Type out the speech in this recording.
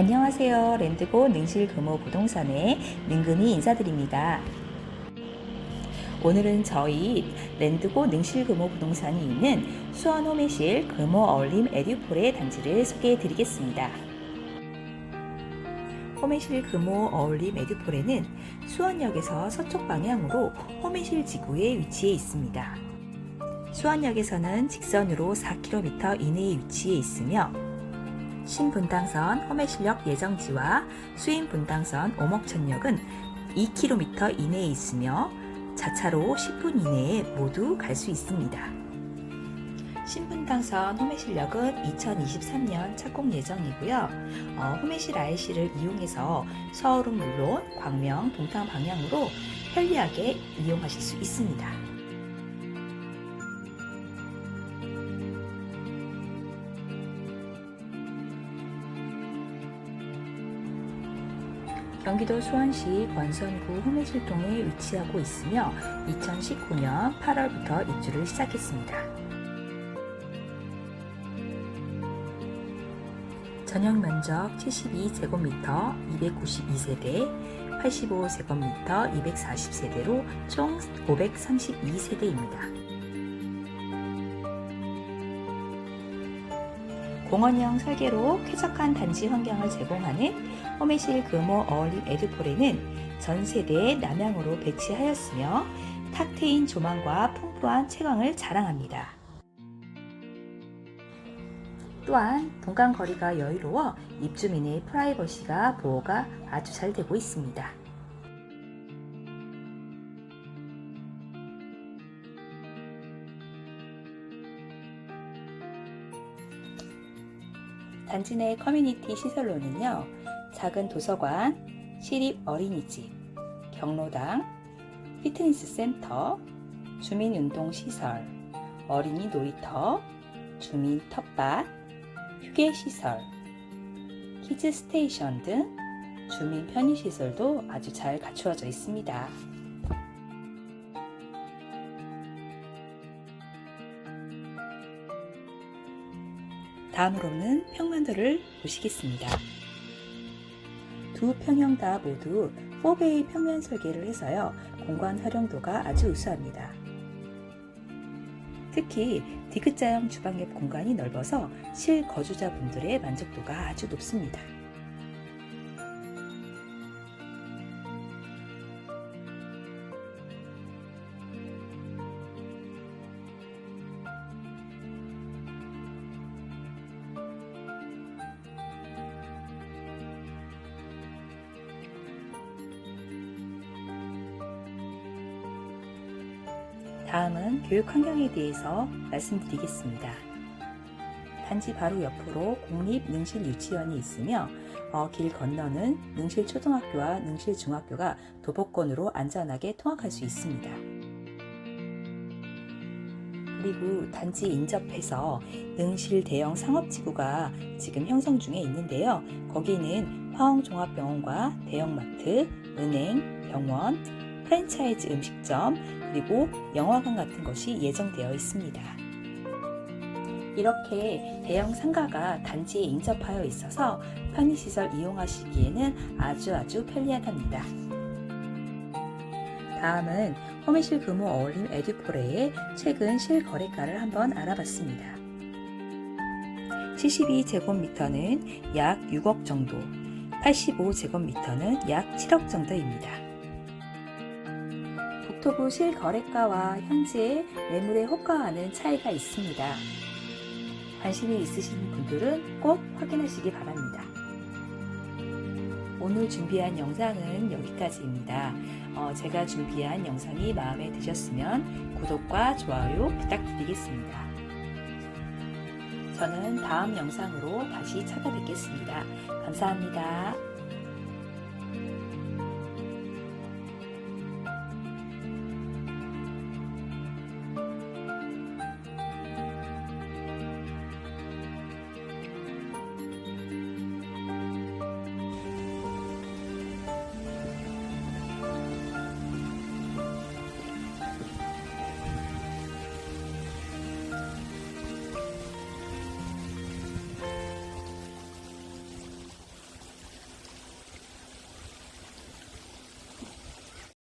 안녕하세요. 랜드고 능실금호 부동산의 능금이 인사드립니다. 오늘은 저희 랜드고 능실금호 부동산이 있는 수원 호메실 금호 어울림 에듀폴의 단지를 소개해 드리겠습니다. 호메실 금호 어울림 에듀폴에는 수원역에서 서쪽 방향으로 호메실 지구에 위치해 있습니다. 수원역에서는 직선으로 4km 이내에 위치해 있으며 신분당선 험해실역 예정지와 수인분당선 오목천역은 2km 이내에 있으며 자차로 10분 이내에 모두 갈 수 있습니다. 신분당선 험해실역은 2023년 착공 예정이고요. 어, 험해실 IC를 이용해서 서울은 물론 광명, 동탄 방향으로 편리하게 이용하실 수 있습니다. 경기도 수원시 권선구 호매실동에 위치하고 있으며 2019년 8월부터 입주를 시작했습니다. 전용 면적 72제곱미터 292세대, 85제곱미터 240세대로 총 532세대입니다. 공원형 설계로 쾌적한 단지 환경을 제공하는 호메실 금호 어울림 에듀폴에는 전 세대에 남향으로 배치하였으며 탁 트인 조망과 풍부한 채광을 자랑합니다. 또한 동간 거리가 여유로워 입주민의 프라이버시가 보호가 아주 잘 되고 있습니다. 단지 내 커뮤니티 시설로는요, 작은 도서관, 시립 어린이집, 경로당, 피트니스 센터, 주민 운동 시설, 어린이 놀이터, 주민 텃밭, 휴게 시설, 키즈 스테이션 등 주민 편의 시설도 아주 잘 갖추어져 있습니다. 다음으로는 평면도를 보시겠습니다. 두 평형 다 모두 4베이 평면 설계를 해서요, 공간 활용도가 아주 우수합니다. 특히 디귿자형 주방 옆 공간이 넓어서 실거주자분들의 만족도가 아주 높습니다. 다음은 교육 환경에 대해서 말씀드리겠습니다. 단지 바로 옆으로 공립 능실 유치원이 있으며 어, 길 건너는 능실 초등학교와 능실 중학교가 도보권으로 안전하게 통학할 수 있습니다. 그리고 단지 인접해서 능실 대형 상업지구가 지금 형성 중에 있는데요. 거기는 화홍종합병원과 대형마트, 은행, 병원, 프랜차이즈 음식점, 그리고 영화관 같은 것이 예정되어 있습니다. 이렇게 대형 상가가 단지에 인접하여 있어서 편의시설 이용하시기에는 아주 아주 편리하답니다. 다음은 호메실 금호 어울림 에듀포레의 최근 실거래가를 한번 알아봤습니다. 72제곱미터는 약 6억 정도, 85제곱미터는 약 7억 정도입니다. 국토부 실거래가와 현재 매물의 호가와는 차이가 있습니다. 관심이 있으신 분들은 꼭 확인하시기 바랍니다. 오늘 준비한 영상은 여기까지입니다. 어, 제가 준비한 영상이 마음에 드셨으면 구독과 좋아요 부탁드리겠습니다. 저는 다음 영상으로 다시 찾아뵙겠습니다. 감사합니다.